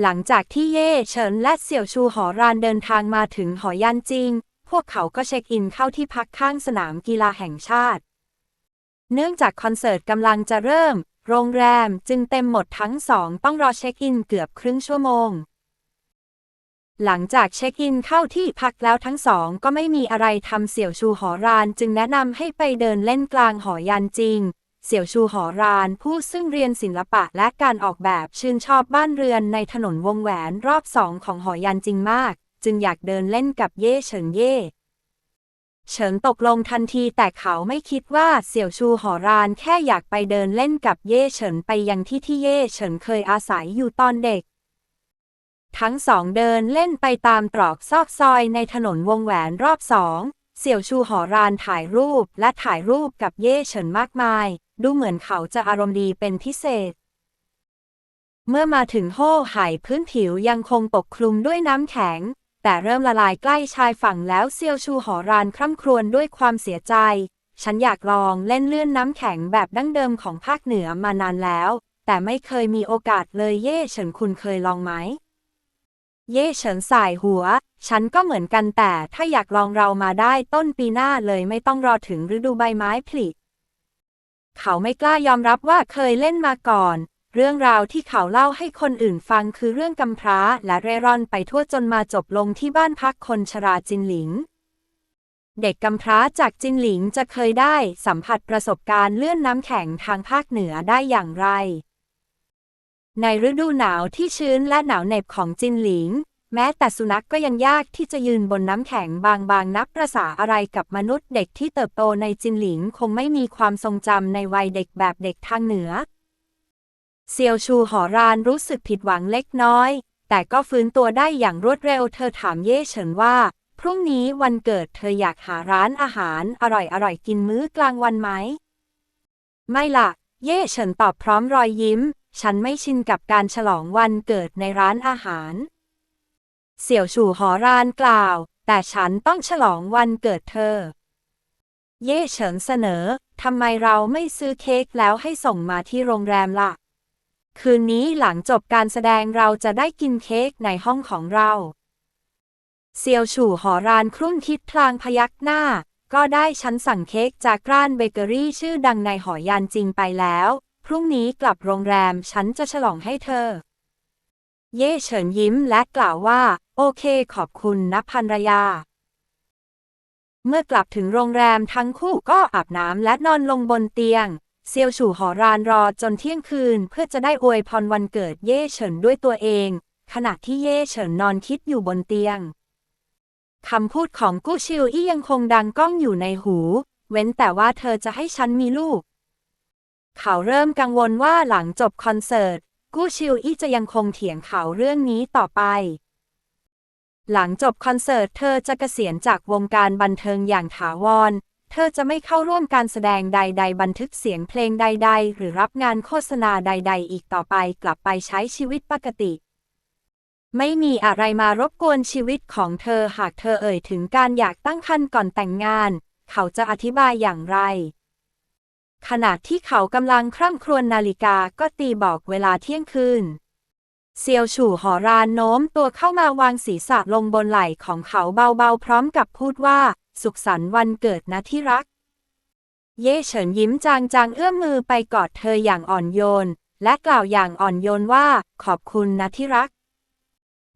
หลังจากที่เย่เฉินและเสี่ยวชูหอรานเดินทางมาถึงหอยานจิง พวกเขาก็เช็คอินเข้าที่พักข้างสนามกีฬาแห่งชาติ เนื่องจากคอนเสิร์ตกำลังจะเริ่ม โรงแรมจึงเต็มหมดทั้งสองต้องรอเช็คอินเกือบครึ่งชั่วโมง หลังจากเช็คอินเข้าที่พักแล้วทั้งสองก็ไม่มีอะไรทำเสี่ยวชูหอรานจึงแนะนำให้ไปเดินเล่นกลางหอยันจริง เสี่ยวชูหอรานผู้ซึ่งเรียนศิลปะและการออกแบบชื่นชอบบ้านเรือนในถนนวงแหวนรอบสองของหอยันจริงมาก จึงอยากเดินเล่นกับเย่เฉินเย่เฉินตกลงทันทีแต่เขาไม่คิดว่าเสี่ยวชูหอรานแค่อยากไปเดินเล่นกับเย่เฉินไปยังที่ที่เย่เฉินเคยอาศัยอยู่ตอนเด็ก ทั้งสองเดินเล่นไปตามตรอกซอกซอยในถนนวงแหวนรอบสอง เสี่ยวชูหอรานถ่ายรูปและถ่ายรูปกับเย่เฉินมากมาย ดูเหมือนเขาจะอารมณ์ดีเป็นพิเศษ เมื่อมาถึงโฮ่ไห่พื้นผิวยังคงปกคลุมด้วยน้ำแข็ง แต่เริ่มละลายใกล้ชายฝั่งแล้วเซียวชูหอรานคร่ำครวญด้วยความเสียใจ ฉันอยากลองเล่นเลื่อนน้ำแข็งแบบดั้งเดิมของภาคเหนือมานานแล้ว แต่ไม่เคยมีโอกาสเลยเย่เฉินคุณเคยลองไหมเย่เฉินสายหัว ฉันก็เหมือนกันแต่ถ้าอยากลองเรามาได้ต้นปีหน้าเลยไม่ต้องรอถึงฤดูใบไม้ผลิ เขาไม่กล้ายอมรับว่าเคยเล่นมาก่อน เรื่องราวที่เขาเล่าให้คนอื่นฟังคือเรื่องกำพร้าและเร่ร่อนไปทั่วจนมาจบลงที่บ้านพักคนชราจินหลิง เด็กกำพร้าจากจินหลิงจะเคยได้สัมผัสประสบการณ์เลื่อนน้ำแข็งทางภาคเหนือได้อย่างไร ในฤดูหนาวที่ชื้นและหนาวเหน็บของจินหลิง แม้แต่สุนัขกก็ยังยากที่จะยืนบนน้ำแข็งบางๆ นับประษาอะไรกับมนุษย์เด็กที่เติบโตในจินหลิงคงไม่มีความทรงจำในวัยเด็กแบบเด็กทางเหนือ เซียวชูหอรานรู้สึกผิดหวังเล็กน้อย แต่ก็ฟื้นตัวได้อย่างรวดเร็วเธอถามเย่เฉินว่า พรุ่งนี้วันเกิดเธออยากหาร้านอาหารอร่อยๆกินมื้อกลางวันไหม ไม่ล่ะ เย่เฉินตอบพร้อมรอยยิ้ม ฉันไม่ชินกับการฉลองวันเกิดในร้านอาหาร เสี่ยวฉู่หอรานกล่าว แต่ฉันต้องฉลองวันเกิดเธอ เย่เฉินเสนอ ทำไมเราไม่ซื้อเค้กแล้วให้ส่งมาที่โรงแรมล่ะ คืนนี้หลังจบการแสดงเราจะได้กินเค้กในห้องของเรา เซียวฉู่หอรานครุ่นคิดพลางพยักหน้า ก็ได้ฉันสั่งเค้กจากร้านเบเกอรี่ชื่อดังในหอยานจริงไปแล้ว พรุ่งนี้กลับโรงแรมฉันจะฉลองให้เธอ เย่เฉินยิ้มและกล่าวว่า โอเคขอบคุณนะพันรยา เมื่อกลับถึงโรงแรมทั้งคู่ก็อาบน้ำและนอนลงบนเตียง เซียวฉู่หอรานรอจนเที่ยงคืน เพื่อจะได้อวยพรวันเกิดเย่เฉินด้วยตัวเอง ขณะที่เย่เฉินนอนคิดอยู่บนเตียงคำพูดของกู้ชิวอี้ยังคงดังก้องอยู่ในหู เว้นแต่ว่าเธอจะให้ฉันมีลูก เขาเริ่มกังวลว่าหลังจบคอนเสิร์ต กู้ชิวอี้จะยังคงเถียงเขาเรื่องนี้ต่อไป หลังจบคอนเสิร์ตเธอจะเกษียณจากวงการบันเทิงอย่างถาวร เธอจะไม่เข้าร่วมการแสดงใด ๆ บันทึกเสียงเพลงใด ๆ หรือรับงานโฆษณาใด ๆ อีกต่อไปกลับไปใช้ชีวิตปกติ ไม่มีอะไรมารบกวนชีวิตของเธอหากเธอเอ่ยถึงการอยากตั้งครรภ์ก่อนแต่งงาน เขาจะอธิบายอย่างไร ขณะที่เขากำลังคร่ำครวญนาฬิกาก็ตีบอกเวลาเที่ยงคืน เซียวฉู่หอรานโน้มตัวเข้ามาวางศีรษะลงบนไหล่ของเขาเบาๆ พร้อมกับพูดว่า สุขสันต์วันเกิดนะที่รัก เย่เฉินยิ้มจางๆเอื้อมมือไปกอดเธออย่างอ่อนโยน และกล่าวอย่างอ่อนโยนว่า ขอบคุณนะที่รัก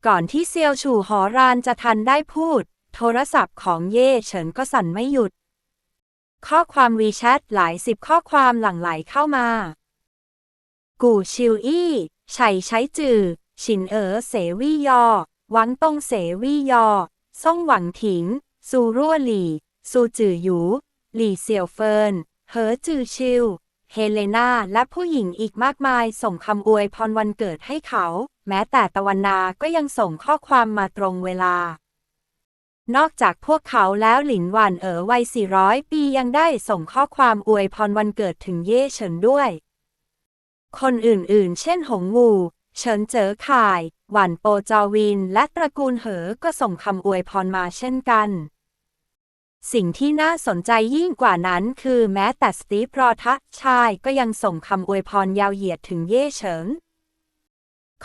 ก่อนที่เซียวฉู่หอรานจะทันได้พูด โทรศัพท์ของเย่เฉินก็สั่นไม่หยุด ข้อความวีแชทหลายสิบข้อความหลั่งไหลเข้ามา กู่ชิวอี้ไฉใช้จือ ฉินเอ๋อเสวี่ยอ หวังตงเสวี่ยอ ซ่งหวังถิง ซูรั่วหลี่ ซูจือหยู หลี่เสี่ยวเฟิน เหอจือชิว เฮเลนาและผู้หญิงอีกมากมายส่งคำอวยพรวันเกิดให้เขา แม้แต่ตะวันนาก็ยังส่งข้อความมาตรงเวลา นอกจากพวกเขาแล้วหลินหวานเอ๋อวัย 400 ปียังได้ส่งข้อความอวยพรวันเกิดถึงเย่เฉินด้วย คนอื่นๆ เช่นหงวูเฉินเจ๋อข่าย หวันโปจอวิน และตระกูลเหอก็ส่งคำอวยพรมาเช่นกัน สิ่งที่น่าสนใจยิ่งกว่านั้นคือแม้แต่สตีฟรอทัชชายก็ยังส่งคำอวยพรยาวเหยียดถึงเย่เฉิน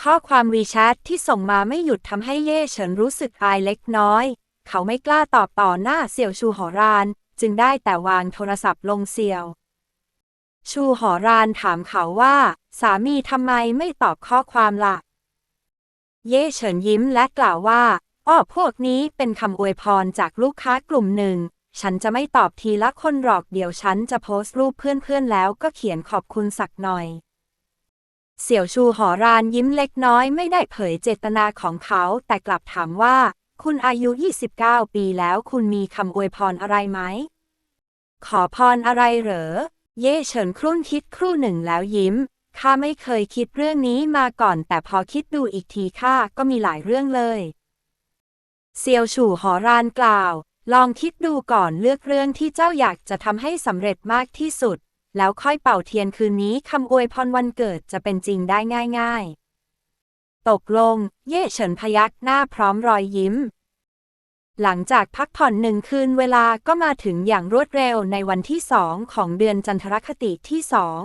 ข้อความวีแชทที่ส่งมาไม่หยุดทำให้เย่เฉินรู้สึกอายเล็กน้อย เขาไม่กล้าตอบต่อหน้าเสี่ยวชูหอราน จึงได้แต่วางโทรศัพท์ลงเสี่ยว ชูหอรานถามเขาว่า สามีทำไมไม่ตอบข้อความละ่ะ เย่เฉินยิ้มและกล่าวว่าอ้อพวกนี้เป็นคำอวยพรจากลูกค้ากลุ่มหนึ่ง ฉันจะไม่ตอบทีละคนหรอกเดี๋ยวฉันจะโพสต์รูปเพื่อนๆแล้วก็เขียนขอบคุณสักหน่อยเสี่ยวชูหอรานยิ้มเล็กน้อยไม่ได้เผยเจตนาของเขา แต่กลับถามว่า คุณอายุ 29 ปีแล้วคุณมีคำอวยพรอะไรไหม ขอพรอะไรเหรอ เย่เฉินครุ่นคิดครู่หนึ่งแล้วยิ้ม ข้าไม่เคยคิดเรื่องนี้มาก่อน แต่พอคิดดูอีกทีข้าก็มีหลายเรื่องเลย เซียวฉู่หอรานกล่าว ลองคิดดูก่อนเลือกเรื่องที่เจ้าอยากจะทำให้สำเร็จมากที่สุด แล้วค่อยเป่าเทียนคืนนี้คำอวยพรวันเกิดจะเป็นจริงได้ง่าย ๆ ตกลง เย่เฉินพยักหน้าพร้อมรอยยิ้ม หลังจากพักผ่อนหนึ่งคืนเวลาก็มาถึงอย่างรวดเร็วในวันที่สองของเดือนจันทรคติที่สอง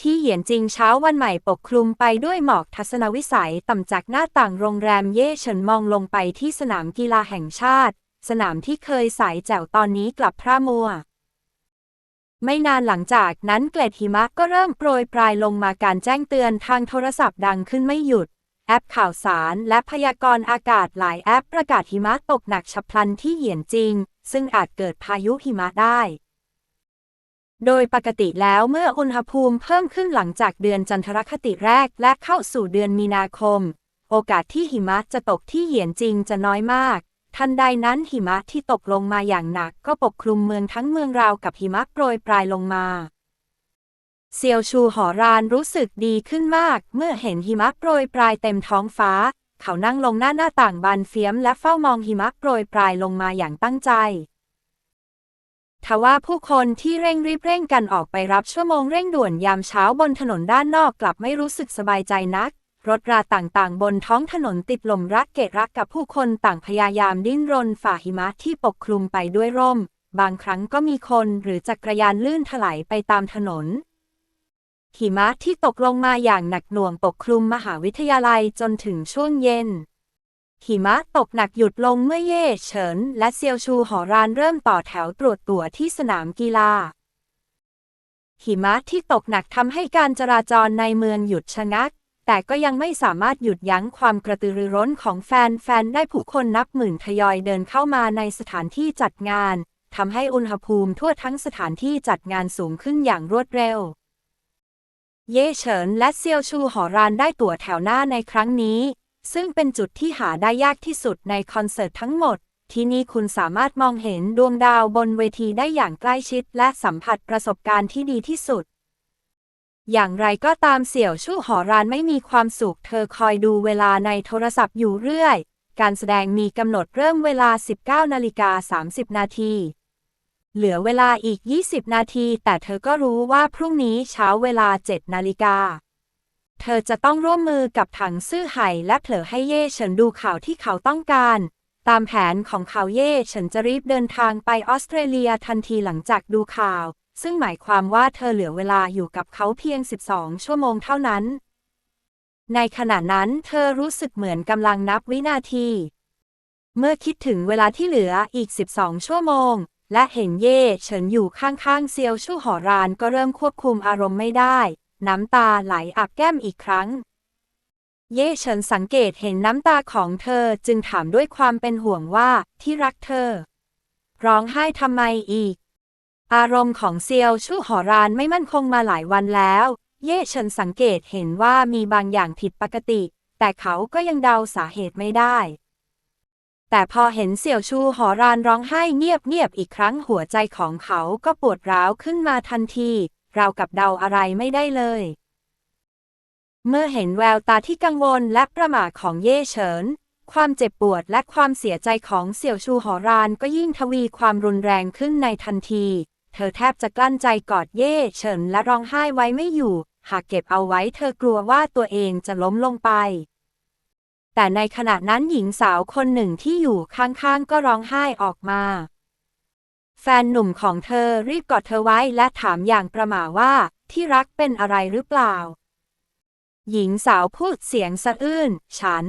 ที่เหยียนจริงเช้าวันใหม่ปกคลุมไปด้วยหมอกทัศนวิสัยต่ำจากหน้าต่างโรงแรมเย่เฉินมองลงไปที่สนามกีฬาแห่งชาติ สนามที่เคยใสแจ๋วตอนนี้กลับพร่ามัว ไม่นานหลังจากนั้นเกล็ดหิมะก็เริ่มโปรยปลายลงมาการแจ้งเตือนทางโทรศัพท์ดังขึ้นไม่หยุด แอปข่าวสารและพยากรณ์อากาศหลายแอปประกาศหิมะตกหนักฉับพลันที่เหยียนจริง ซึ่งอาจเกิดพายุหิมะได้ โดยปกติแล้วเมื่ออุณหภูมิเพิ่มขึ้นหลังจากเดือนจันทรคติแรกและเข้าสู่เดือนมีนาคม โอกาสที่หิมะจะตกที่เหยียนจริงจะน้อยมาก ทันใดนั้นหิมะที่ตกลงมาอย่างหนักก็ปกคลุมเมืองทั้งเมืองราวกับหิมะโปรยปลายลงมา เซียวชูหอรานรู้สึกดีขึ้นมาก เมื่อเห็นหิมะโปรยปลายเต็มท้องฟ้า เขานั่งลงหน้าหน้าต่างบานเฟียมและเฝ้ามองหิมะโปรยปลายลงมาอย่างตั้งใจทว่าผู้คนที่เร่งรีบเร่งกันออกไปรับชั่วโมงเร่งด่วนยามเช้าบนถนนด้านนอกกลับไม่รู้สึกสบายใจนัก รถราต่างๆ บนท้องถนนติดลมรักเกะรักกับผู้คนต่างพยายามดิ้นรนฝ่าหิมะที่ปกคลุมไปด้วยร่ม บางครั้งก็มีคนหรือจักรยานลื่นถลายไปตามถนน หิมะที่ตกลงมาอย่างหนักหน่วงปกคลุมมหาวิทยาลัยจนถึงช่วงเย็นหิมะตกหนักหยุดลงเมื่อเย่เฉิน และเซียวชูหอรานเริ่มต่อแถวตรวจตั๋วที่สนามกีฬา หิมะที่ตกหนักทำให้การจราจรในเมืองหยุดชะงัก แต่ก็ยังไม่สามารถหยุดยั้งความกระตือรือร้นของแฟนๆ ได้ผู้คนนับหมื่นทยอยเดินเข้ามาในสถานที่จัดงานทำให้อุณหภูมิทั่วทั้งสถานที่จัดงานสูงขึ้นอย่างรวดเร็ว เย่เฉินและเซียวชูหอรานได้ตั๋วแถวหน้าในครั้งนี้ ซึ่งเป็นจุดที่หาได้ยากที่สุดในคอนเสิร์ตทั้งหมด ที่นี่คุณสามารถมองเห็นดวงดาวบนเวทีได้อย่างใกล้ชิด และสัมผัสประสบการณ์ที่ดีที่สุด อย่างไรก็ตามเสี่ยวชู่หอรานไม่มีความสุข เธอคอยดูเวลาในโทรศัพท์อยู่เรื่อย การแสดงมีกำหนดเริ่มเวลา 19นาฬิกา30 นาที เหลือเวลาอีก 20 นาที แต่เธอก็รู้ว่าพรุ่งนี้เช้าเวลา 7 นาฬิกา เธอจะต้องร่วมมือกับถังซื่อไห่และเผลอให้เย่เฉินดูข่าวที่เขาต้องการ ตามแผนของเขาเย่เฉินจะรีบเดินทางไปออสเตรเลียทันทีหลังจากดูข่าว ซึ่งหมายความว่าเธอเหลือเวลาอยู่กับเขาเพียง 12 ชั่วโมงเท่านั้น ในขณะนั้นเธอรู้สึกเหมือนกำลังนับวินาที เมื่อคิดถึงเวลาที่เหลืออีก 12 ชั่วโมง และเห็นเย่เฉินอยู่ข้างๆเซียวชู่หอรานก็เริ่มควบคุมอารมณ์ไม่ได้ น้ำตาไหลอาบแก้มอีกครั้ง เย่เฉินสังเกตเห็นน้ำตาของเธอจึงถามด้วยความเป็นห่วงว่าที่รักเธอ ร้องไห้ทำไมอีก อารมณ์ของเซียวชู่หอรานไม่มั่นคงมาหลายวันแล้ว เย่เฉินสังเกตเห็นว่ามีบางอย่างผิดปกติ แต่เขาก็ยังเดาสาเหตุไม่ได้ แต่พอเห็นเสี่ยวชูหอรานร้องไห้เงียบๆอีกครั้งหัวใจของเขาก็ปวดร้าวขึ้นมาทันที ราวกับเดาอะไรไม่ได้เลย เมื่อเห็นแววตาที่กังวลและประหม่าของเย่เฉินความเจ็บปวดและความเสียใจของเสี่ยวชูหอรานก็ยิ่งทวีความรุนแรงขึ้นในทันที เธอแทบจะกลั้นใจกอดเย่เฉินและร้องไห้ไว้ไม่อยู่ หากเก็บเอาไว้เธอกลัวว่าตัวเองจะล้มลงไป แต่ในขณะนั้นหญิงสาวคนหนึ่งที่อยู่ข้างๆ ก็ร้องไห้ออกมา แฟนหนุ่มของเธอรีบกอดเธอไว้และถามอย่างประหม่าว่าที่รักเป็นอะไรหรือเปล่า หญิงสาวพูดเสียงสะอื้น ฉัน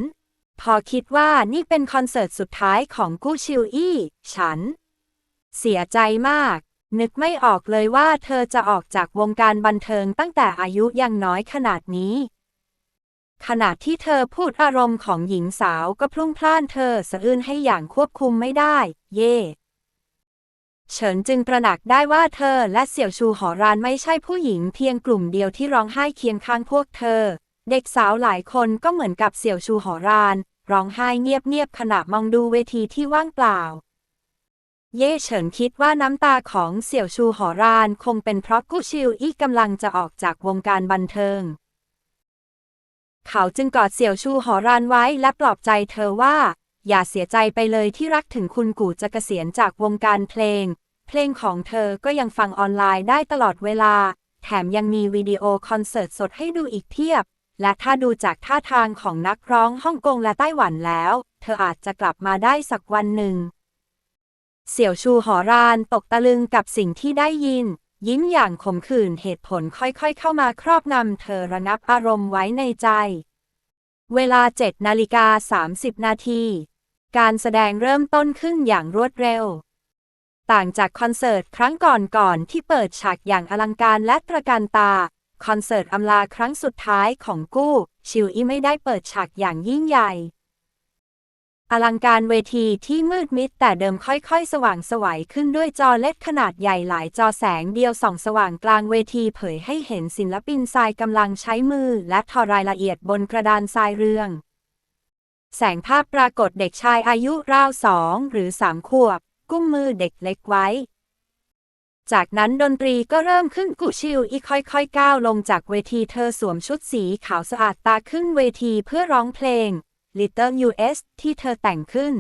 พอคิดว่านี่เป็นคอนเสิร์ตสุดท้ายของกู้ชิวอี้ ฉัน เสียใจมาก นึกไม่ออกเลยว่าเธอจะออกจากวงการบันเทิงตั้งแต่อายุยังน้อยขนาดนี้ ขณะที่เธอพูดอารมณ์ของหญิงสาวก็พลุ่งพล่านเธอสะอื้นให้อย่างควบคุมไม่ได้ เย่เฉินจึงตระหนักได้ว่าเธอและเสี่ยวชูหอรานไม่ใช่ผู้หญิงเพียงกลุ่มเดียวที่ร้องไห้เคียงข้างพวกเธอ เด็กสาวหลายคนก็เหมือนกับเสี่ยวชูหอราน ร้องไห้เงียบๆขณะมองดูเวทีที่ว่างเปล่า เย่เฉินคิดว่าน้ำตาของเสี่ยวชูหอรานคงเป็นเพราะกู้ชิวอี้กำลังจะออกจากวงการบันเทิง เขาจึงกอดเสี่ยวชูหอรานไว้และปลอบใจเธอว่า อย่าเสียใจไปเลยที่รักถึงคุณกู่จะเกษียณจากวงการเพลง เพลงของเธอก็ยังฟังออนไลน์ได้ตลอดเวลา แถมยังมีวิดีโอคอนเสิร์ตสดให้ดูอีกเพียบ และถ้าดูจากท่าทางของนักร้องฮ่องกงและไต้หวันแล้ว เธออาจจะกลับมาได้สักวันหนึ่ง เสี่ยวชูหอรานตกตะลึงกับสิ่งที่ได้ยิน ยิ้มอย่างขมขื่นเหตุผลค่อยๆเข้ามาครอบงำเธอระงับอารมณ์ไว้ในใจ เวลา7นาฬิกา30นาที การแสดงเริ่มต้นขึ้นอย่างรวดเร็ว ต่างจากคอนเสิร์ตครั้งก่อนๆที่เปิดฉากอย่างอลังการและตระการตา คอนเสิร์ตอำลาครั้งสุดท้ายของกู้ ชิวอี้ไม่ได้เปิดฉากอย่างยิ่งใหญ่ อลังการเวทีที่มืดมิดแต่เดิมค่อยๆ สว่างสวัยขึ้นด้วยจอเล็ดขนาดใหญ่หลายจอแสงเดียวส่องสว่างกลางเวทีเผยให้เห็นศิลปินทรายกำลังใช้มือและทอรายละเอียดบนกระดานทรายเรือง แสงภาพปรากฏเด็กชายอายุราวสองหรือสามขวบ กุ้มมือเด็กเล็กไว้ จากนั้นดนตรีก็เริ่มขึ้นกุชิวอีค่อยๆก้าวลงจากเวทีเธอสวมชุดสีขาวสะอาดตาขึ้นเวทีเพื่อร้องเพลง Little US ที่เธอแต่งขึ้น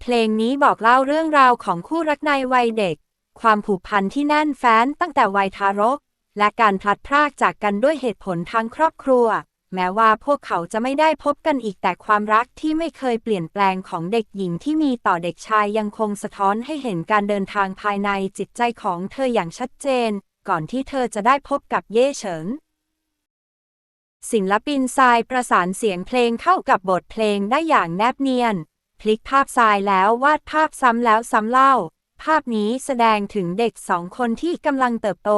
เพลงนี้บอกเล่าเรื่องราวของคู่รักในวัยเด็ก ความผูกพันที่แน่นแฟ้นตั้งแต่วัยทารก และการพลัดพรากจากกันด้วยเหตุผลทางครอบครัว แม้ว่าพวกเขาจะไม่ได้พบกันอีกแต่ความรักที่ไม่เคยเปลี่ยนแปลงของเด็กหญิงที่มีต่อเด็กชายยังคงสะท้อนให้เห็นการเดินทางภายในจิตใจของเธออย่างชัดเจน ก่อนที่เธอจะได้พบกับเย่เฉิน ศิลปินทรายประสานเสียงเพลงเข้ากับบทเพลงได้อย่างแนบเนียน พลิกภาพทรายแล้ววาดภาพซ้ำแล้วซ้ำเล่า ภาพนี้แสดงถึงเด็กสองคนที่กำลังเติบโต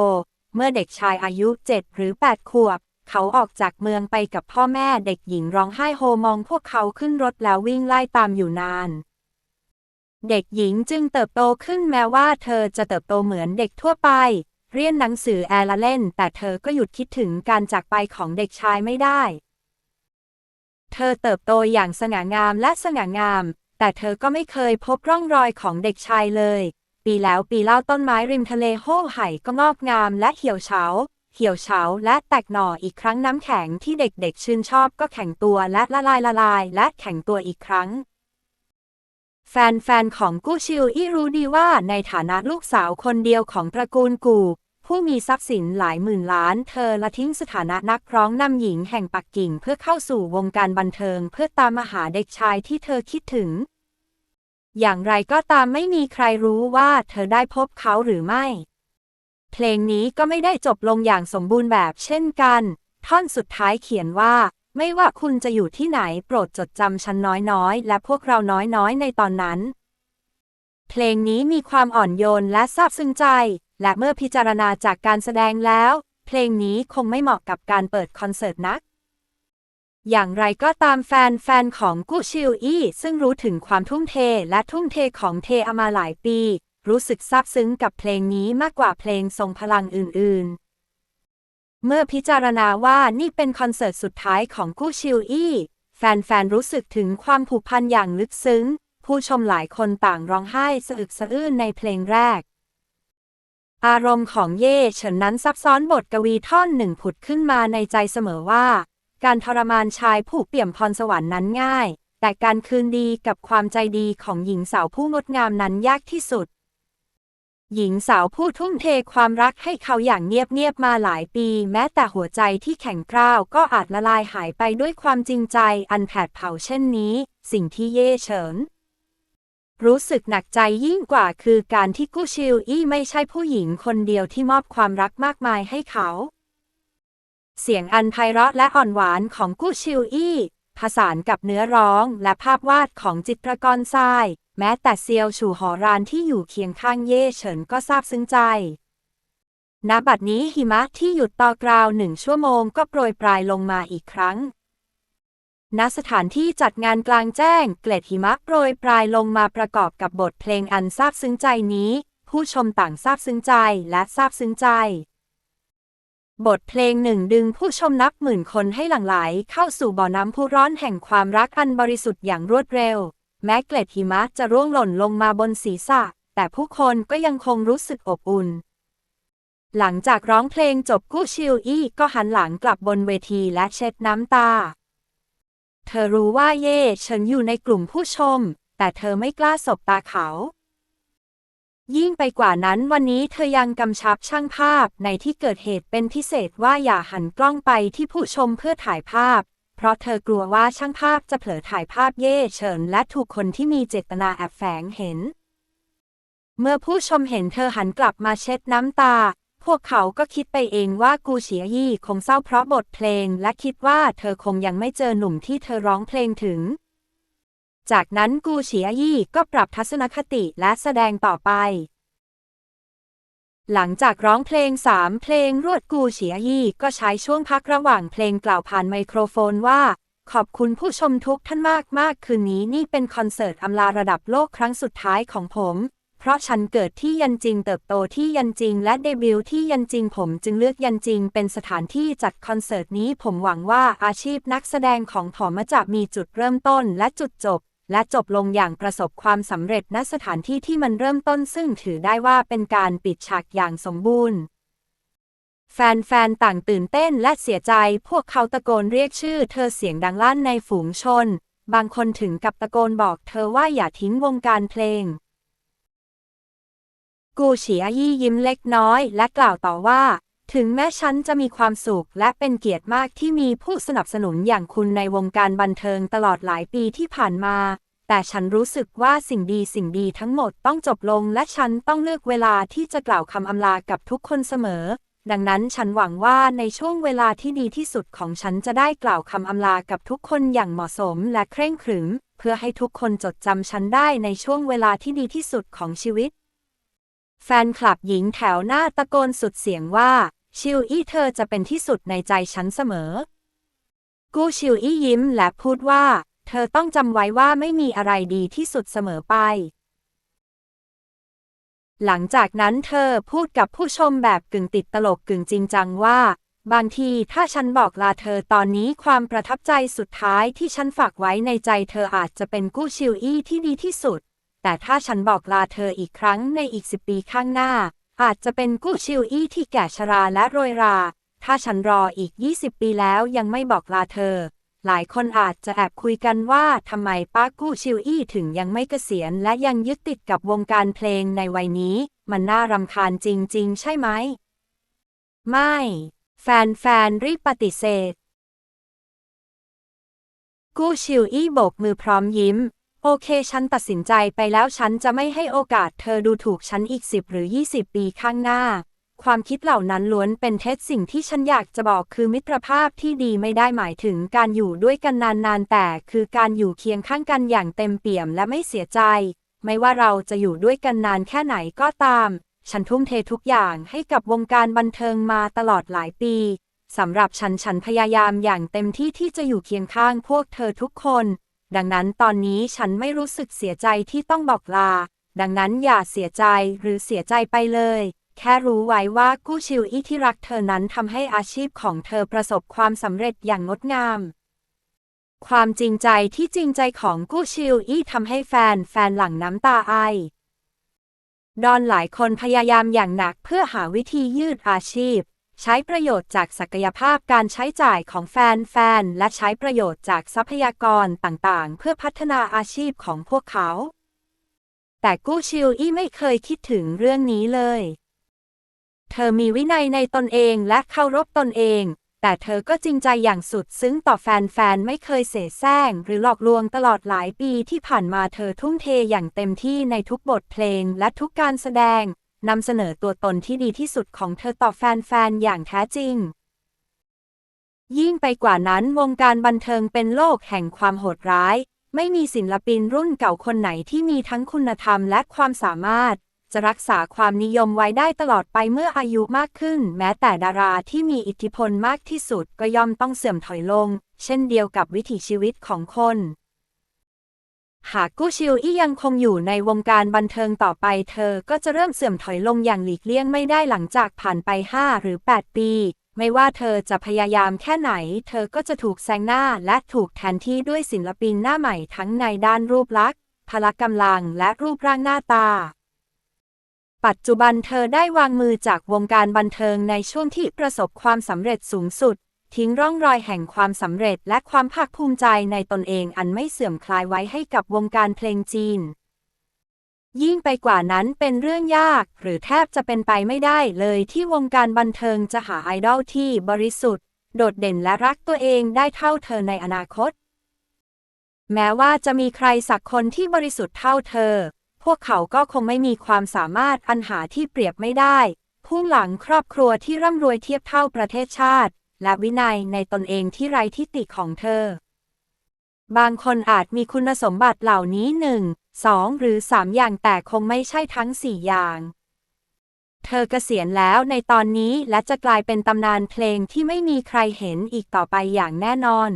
เมื่อเด็กชายอายุ 7 หรือ 8 ขวบ เขาออกจากเมืองไปกับพ่อแม่เด็กหญิงร้องไห้โฮมองพวกเขาขึ้นรถแล้ววิ่งไล่ตามอยู่นาน เด็กหญิงจึงเติบโตขึ้นแม้ว่าเธอจะเติบโตเหมือนเด็กทั่วไป เรียนหนังสือแอละเล่น แต่เธอก็หยุดคิดถึงการจากไปของเด็กชายไม่ได้ เธอเติบโตอย่างสง่างามและสง่างาม แต่เธอก็ไม่เคยพบร่องรอยของเด็กชายเลย ปีแล้วปีเล่าต้นไม้ริมทะเลโห่ไห่ก็งอกงามและเหี่ยวเฉา เหี่ยวเฉาและแตกหน่ออีกครั้งน้ำแข็งที่เด็กๆชื่นชอบก็แข็งตัวและละลายละลายและแข็งตัวอีกครั้ง แฟนๆ ของกู้ชิวอี้รู้ดีว่าในฐานะลูกสาวคนเดียวของตระกูลกู ผู้มีทรัพย์สินหลายหมื่นล้าน เธอละทิ้งสถานะนักร้องนำหญิงแห่งปักกิ่งเพื่อเข้าสู่วงการบันเทิง เพื่อตามมาหาเด็กชายที่เธอคิดถึง อย่างไรก็ตามไม่มีใครรู้ว่าเธอได้พบเขาหรือไม่ เพลงนี้ก็ไม่ได้จบลงอย่างสมบูรณ์แบบเช่นกัน ท่อนสุดท้ายเขียนว่า ไม่ว่าคุณจะอยู่ที่ไหนโปรดจดจำฉันน้อยๆ และพวกเราน้อยๆ ในตอนนั้น เพลงนี้มีความอ่อนโยนและซาบซึ้งใจ และเมื่อพิจารณาจากการแสดงแล้ว เพลงนี้คงไม่เหมาะกับการเปิดคอนเสิร์ตนัก อย่างไรก็ตามแฟนๆของกู้ชิวอี้ซึ่งรู้ถึงความทุ่มเทและทุ่มเทของเทอามาหลายปี รู้สึกซาบซึ้งกับเพลงนี้มากกว่าเพลงทรงพลังอื่นๆ เมื่อพิจารณาว่านี่เป็นคอนเสิร์ตสุดท้ายของกู้ชิวอี้ แฟนๆ รู้สึกถึงความผูกพันอย่างลึกซึ้ง ผู้ชมหลายคนต่างร้องไห้สะอึกสะอื้นในเพลงแรก อารมณ์ของเย่เฉินนั้นซับซ้อนบทกวีท่อนหนึ่งผุดขึ้นมาในใจเสมอว่า การทรมานชายผู้เปี่ยมพรสวรรค์นั้นง่าย แต่การคืนดีกับความใจดีของหญิงสาวผู้งดงามนั้นยากที่สุด หญิงสาวผู้ทุ่มเทความรักให้เขาอย่างเงียบๆมาหลายปี แม้แต่หัวใจที่แข็งกร้าวก็อาจละลายหายไปด้วยความจริงใจอันแผดเผาเช่นนี้ สิ่งที่เย่เฉิน รู้สึกหนักใจยิ่งกว่าคือการที่กู้ชิวอี้ไม่ใช่ผู้หญิงคนเดียวที่มอบความรักมากมายให้เขา เสียงอันไพเราะและอ่อนหวานของกู้ชิวอี้ผสานกับเนื้อร้องและภาพวาดของจิตรกรทราย แม้แต่เซียวฉู่หอรานที่อยู่เคียงข้างเย่เฉินก็ซาบซึ้งใจ ณ บัดนี้หิมะที่หยุดต่อกราวหนึ่งชั่วโมงก็โปรยปลายลงมาอีกครั้ง ณ สถานที่จัดงานกลางแจ้ง เกล็ดหิมะโปรยปลายลงมาประกอบกับบทเพลงอันซาบซึ้งใจนี้ ผู้ชมต่างซาบซึ้งใจและซาบซึ้งใจ บทเพลงหนึ่งดึงผู้ชมนับหมื่นคนให้หลั่งไหลเข้าสู่บ่อน้ำพุร้อนแห่งความรักอันบริสุทธิ์อย่างรวดเร็ว แม้เกล็ดหิมะจะร่วงหล่นลงมาบนศีรษะ แต่ผู้คนก็ยังคงรู้สึกอบอุ่น หลังจากร้องเพลงจบกู้ชิวอี้ก็หันหลังกลับบนเวทีและเช็ดน้ำตา เธอรู้ว่าเย่เฉินอยู่ในกลุ่มผู้ชม แต่เธอไม่กล้าสบตาเขา ยิ่งไปกว่านั้นวันนี้เธอยังกำชับช่างภาพในที่เกิดเหตุเป็นพิเศษว่าอย่าหันกล้องไปที่ผู้ชมเพื่อถ่ายภาพ เพราะเธอกลัวว่าช่างภาพจะเผลอถ่ายภาพเย่เฉินและถูกคนที่มีเจตนาแอบแฝงเห็น เมื่อผู้ชมเห็นเธอหันกลับมาเช็ดน้ำตา พวกเขาก็คิดไปเองว่ากูเฉียยี่คงเศร้าเพราะบทเพลง และคิดว่าเธอคงยังไม่เจอหนุ่มที่เธอร้องเพลงถึง จากนั้นกูเฉียยี่ก็ปรับทัศนคติและแสดงต่อไป หลังจากร้องเพลงสามเพลงรวดกูเฉียยี่ ก็ใช้ช่วงพักระหว่างเพลงกล่าวผ่านไมโครโฟนว่า ขอบคุณผู้ชมทุกท่านมากมากคืนนี้นี่เป็นคอนเสิร์ตอำลาระดับโลกครั้งสุดท้ายของผม เพราะฉันเกิดที่ยันจิงเติบโตที่ยันจิง และเดบิวต์ที่ยันจิงผมจึงเลือกยันจิง เป็นสถานที่จัดคอนเสิร์ตนี้ผมหวังว่าอาชีพนักแสดงของผมจะมีจุดเริ่มต้นและจุดจบ และจบลงอย่างประสบความสำเร็จณสถานที่ที่มันเริ่มต้นซึ่งถือได้ว่าเป็นการปิดฉากอย่างสมบูรณ์ แฟนๆ ต่างตื่นเต้นและเสียใจ พวกเขาตะโกนเรียกชื่อเธอเสียงดังลั่นในฝูงชน บางคนถึงกับตะโกนบอกเธอว่าอย่าทิ้งวงการเพลง กูเฉียยี่ยิ้มเล็กน้อย และกล่าวต่อว่า ถึงแม้ฉันจะมีความสุขและเป็นเกียรติมากที่มีผู้สนับสนุนอย่างคุณในวงการบันเทิงตลอดหลายปีที่ผ่านมา แต่ฉันรู้สึกว่าสิ่งดีสิ่งดีทั้งหมดต้องจบลง และฉันต้องเลือกเวลาที่จะกล่าวคำอำลากับทุกคนเสมอ ดังนั้นฉันหวังว่าในช่วงเวลาที่ดีที่สุดของฉันจะได้กล่าวคำอำลากับทุกคนอย่างเหมาะสมและเคร่งขรึม เพื่อให้ทุกคนจดจำฉันได้ในช่วงเวลาที่ดีที่สุดของชีวิต แฟนคลับหญิงแถวหน้าตะโกนสุดเสียงว่า ชิวอี้เธอจะเป็นที่สุดในใจฉันเสมอ กู้ชิวอี้ยิ้มและพูดว่า เธอต้องจำไว้ว่าไม่มีอะไรดีที่สุดเสมอไป หลังจากนั้นเธอพูดกับผู้ชมแบบกึ่งติดตลกกึ่งจริงจังว่า บางทีถ้าฉันบอกลาเธอตอนนี้ความประทับใจสุดท้ายที่ฉันฝากไว้ในใจเธออาจจะเป็นกู้ชิวอี้ที่ดีที่สุด แต่ถ้าฉันบอกลาเธออีกครั้งในอีกสิบปีข้างหน้า อาจจะเป็นกู้ชิวอี้ที่แก่ชราและโรยรา ถ้าฉันรออีก 20 ปีแล้วยังไม่บอกลาเธอ หลายคนอาจจะแอบคุยกันว่าทำไมป้ากู้ชิวอี้ถึงยังไม่เกษียณและยังยึดติดกับวงการเพลงในวัยนี้ มันน่ารำคาญจริง ๆ ใช่ไหม ไม่ แฟนๆรีบปฏิเสธ กู้ชิวอี้โบกมือพร้อมยิ้ม โอเค ฉันตัดสินใจไปแล้วฉันจะไม่ให้โอกาสเธอดูถูกฉันอีก10หรือ20ปีข้างหน้า ความคิดเหล่านั้นล้วนเป็นเท็จสิ่งที่ฉันอยากจะบอกคือมิตรภาพที่ดีไม่ได้หมายถึงการอยู่ด้วยกันนานๆ แต่คือการอยู่เคียงข้างกันอย่างเต็มเปี่ยมและไม่เสียใจ ไม่ว่าเราจะอยู่ด้วยกันนานแค่ไหนก็ตาม ฉันทุ่มเททุกอย่างให้กับวงการบันเทิงมาตลอดหลายปีสำหรับฉันฉันพยายามอย่างเต็มที่ที่จะอยู่เคียงข้างพวกเธอทุกคน ดังนั้นตอนนี้ฉันไม่รู้สึกเสียใจที่ต้องบอกลา ดังนั้นอย่าเสียใจหรือเสียใจไปเลย แค่รู้ไว้ว่ากู้ชิวอี้ที่รักเธอนั้นทำให้อาชีพของเธอประสบความสำเร็จอย่างงดงาม ความจริงใจที่จริงใจของกู้ชิวอี้ทำให้แฟนแฟนหลั่งน้ำตาไอดอนหลายคนพยายามอย่างหนักเพื่อหาวิธียืดอาชีพ ใช้ประโยชน์จากศักยภาพการใช้จ่ายของแฟนๆ และใช้ประโยชน์จากทรัพยากรต่างๆ เพื่อพัฒนาอาชีพของพวกเขา แต่กู้ชิวอี้ไม่เคยคิดถึงเรื่องนี้เลย เธอมีวินัยในตนเองและเคารพตนเอง แต่เธอก็จริงใจอย่างสุดซึ้งต่อแฟนๆ ไม่เคยเสแสร้งหรือหลอกลวงตลอดหลายปีที่ผ่านมาเธอทุ่มเทอย่างเต็มที่ในทุกบทเพลงและทุกการแสดง นำเสนอตัวตนที่ดีที่สุดของเธอต่อแฟนๆ อย่างแท้จริง ยิ่งไปกว่านั้นวงการบันเทิงเป็นโลกแห่งความโหดร้าย ไม่มีศิลปินรุ่นเก่าคนไหนที่มีทั้งคุณธรรมและความสามารถ จะรักษาความนิยมไว้ได้ตลอดไปเมื่ออายุมากขึ้น แม้แต่ดาราที่มีอิทธิพลมากที่สุดก็ย่อมต้องเสื่อมถอยลง เช่นเดียวกับวิถีชีวิตของคน หากกู้ชิวอี้ยังคงอยู่ในวงการบันเทิงต่อไปเธอก็จะเริ่มเสื่อมถอยลงอย่างหลีกเลี่ยงไม่ได้หลังจากผ่านไป 5 หรือ 8 ปี ไม่ว่าเธอจะพยายามแค่ไหน เธอก็จะถูกแซงหน้าและถูกแทนที่ด้วยศิลปินหน้าใหม่ทั้งในด้านรูปลักษณ์พละกำลังและรูปร่างหน้าตา ปัจจุบันเธอได้วางมือจากวงการบันเทิงในช่วงที่ประสบความสำเร็จสูงสุด ทิ้งร่องรอยแห่งความสำเร็จและความภาคภูมิใจในตนเองอันไม่เสื่อมคลายไว้ให้กับวงการเพลงจีน ยิ่งไปกว่านั้นเป็นเรื่องยาก หรือแทบจะเป็นไปไม่ได้เลยที่วงการบันเทิงจะหาไอดอลที่บริสุทธิ์ โดดเด่นและรักตัวเองได้เท่าเธอในอนาคต แม้ว่าจะมีใครสักคนที่บริสุทธิ์เท่าเธอ พวกเขาก็คงไม่มีความสามารถอันหาที่เปรียบไม่ได้ ผู้หลังครอบครัวที่ร่ำรวยเทียบเท่าประเทศชาติ และวินัยในตนเองที่ไร้ทิฏฐิของเธอ บางคนอาจมีคุณสมบัติเหล่านี้หนึ่งสองหรือสามอย่างแต่คงไม่ใช่ทั้งสี่อย่าง เธอเกษียณแล้วในตอนนี้และจะกลายเป็นตำนานเพลงที่ไม่มีใครเห็นอีกต่อไปอย่างแน่นอน